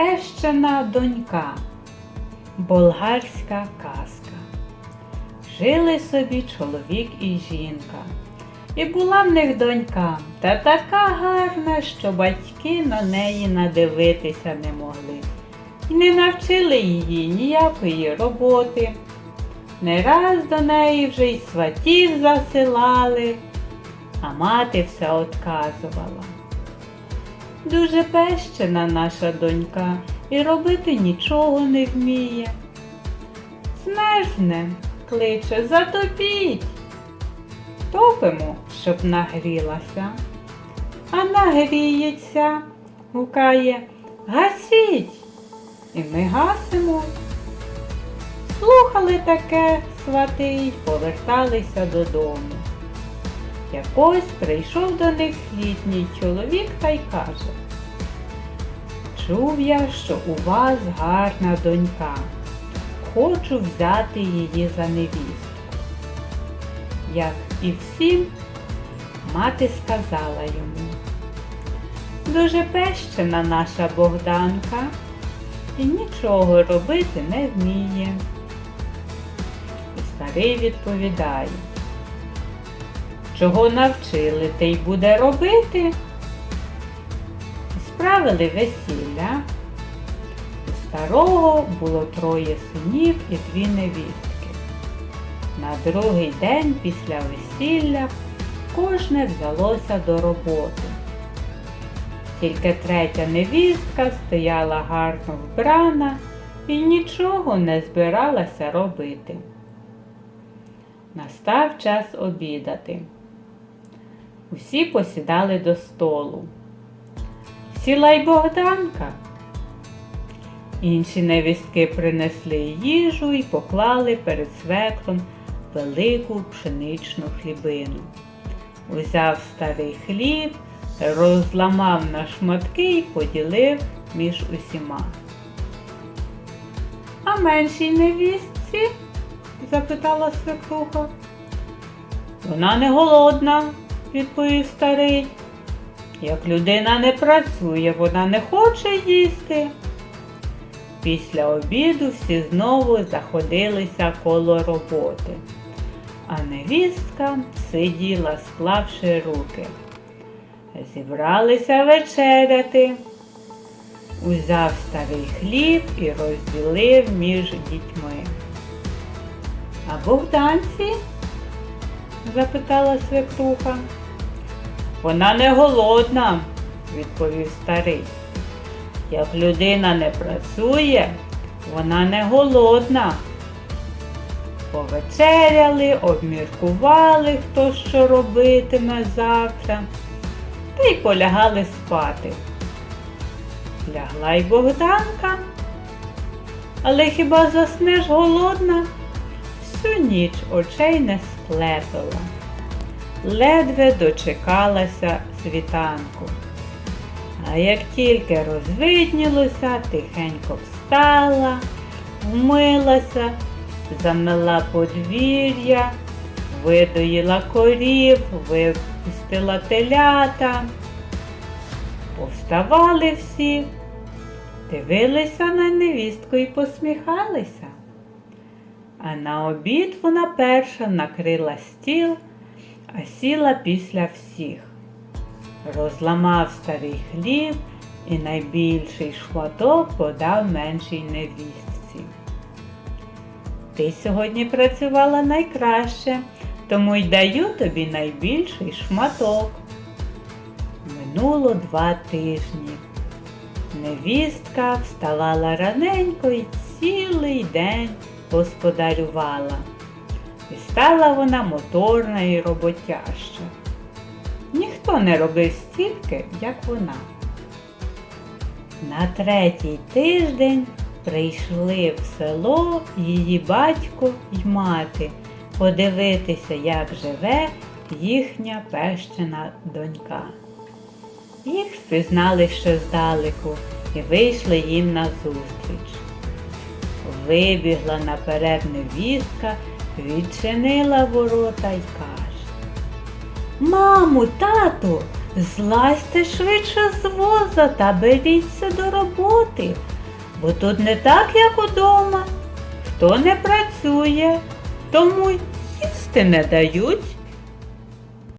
Пещена донька. Болгарська казка. Жили собі чоловік і жінка. І була в них донька, та така гарна, що батьки на неї надивитися не могли. І не навчили її ніякої роботи. Не раз до неї вже й сватів засилали, а мати все отказувала. Дуже пещена наша донька і робити нічого не вміє. Змерзне, кличе, затопіть. Топимо, щоб нагрілася. А нагріється, гукає, гасіть. І ми гасимо. Слухали таке свати й поверталися додому. Якось прийшов до них літній чоловік та й каже, Чув я, що у вас гарна донька. Хочу взяти її за невістку. Як і всім, мати сказала йому, дуже пещена наша Богданка і нічого робити не вміє. І старий відповідає, чого навчили, те й буде робити. Справили весілля. У старого було троє синів і дві невістки. На другий день після весілля кожне взялося до роботи. Тільки третя невістка стояла гарно вбрана і нічого не збиралася робити. Настав час обідати. Усі посідали до столу. Сіла й Богданка. Інші невістки принесли їжу і поклали перед свекром велику пшеничну хлібину. Узяв старий хліб, розламав на шматки і поділив між усіма. А меншій невістці? запитала свекруха. Вона не голодна, відповів старий. Як людина не працює, вона не хоче їсти. Після обіду всі знову заходилися коло роботи, а невістка сиділа, склавши руки. Зібралися вечеряти. Узяв старий хліб і розділив між дітьми. А Богданці? Запитала свекруха. Вона не голодна, відповів старий. Як людина не працює, вона не голодна. Повечеряли, обміркували, хто що робитиме завтра, та й полягали спати. Лягла й Богданка. Але хіба заснеш голодна? Всю ніч очей не склепила. Ледве дочекалася світанку. А як тільки розвиднілося, тихенько встала, вмилася, замила подвір'я, видоїла корів, випустила телята. Повставали всі, дивилися на невістку і посміхалися. А на обід вона перша накрила стіл, а сіла після всіх. Розламав старий хліб і найбільший шматок подав меншій невістці. Ти сьогодні працювала найкраще, тому й даю тобі найбільший шматок. Минуло два тижні. Невістка вставала раненько і цілий день господарювала. І стала вона моторна і роботяща. Ніхто не робив стільки, як вона. На третій тиждень прийшли в село її батько й мати подивитися, як живе їхня пещена донька. Їх впізнали ще здалеку і вийшли їм назустріч. Вибігла наперед невістка, відчинила ворота й каже Мамо, тату, Злазьте швидше з воза та беріться до роботи, бо тут не так, як удома. Хто не працює, тому їсти не дають.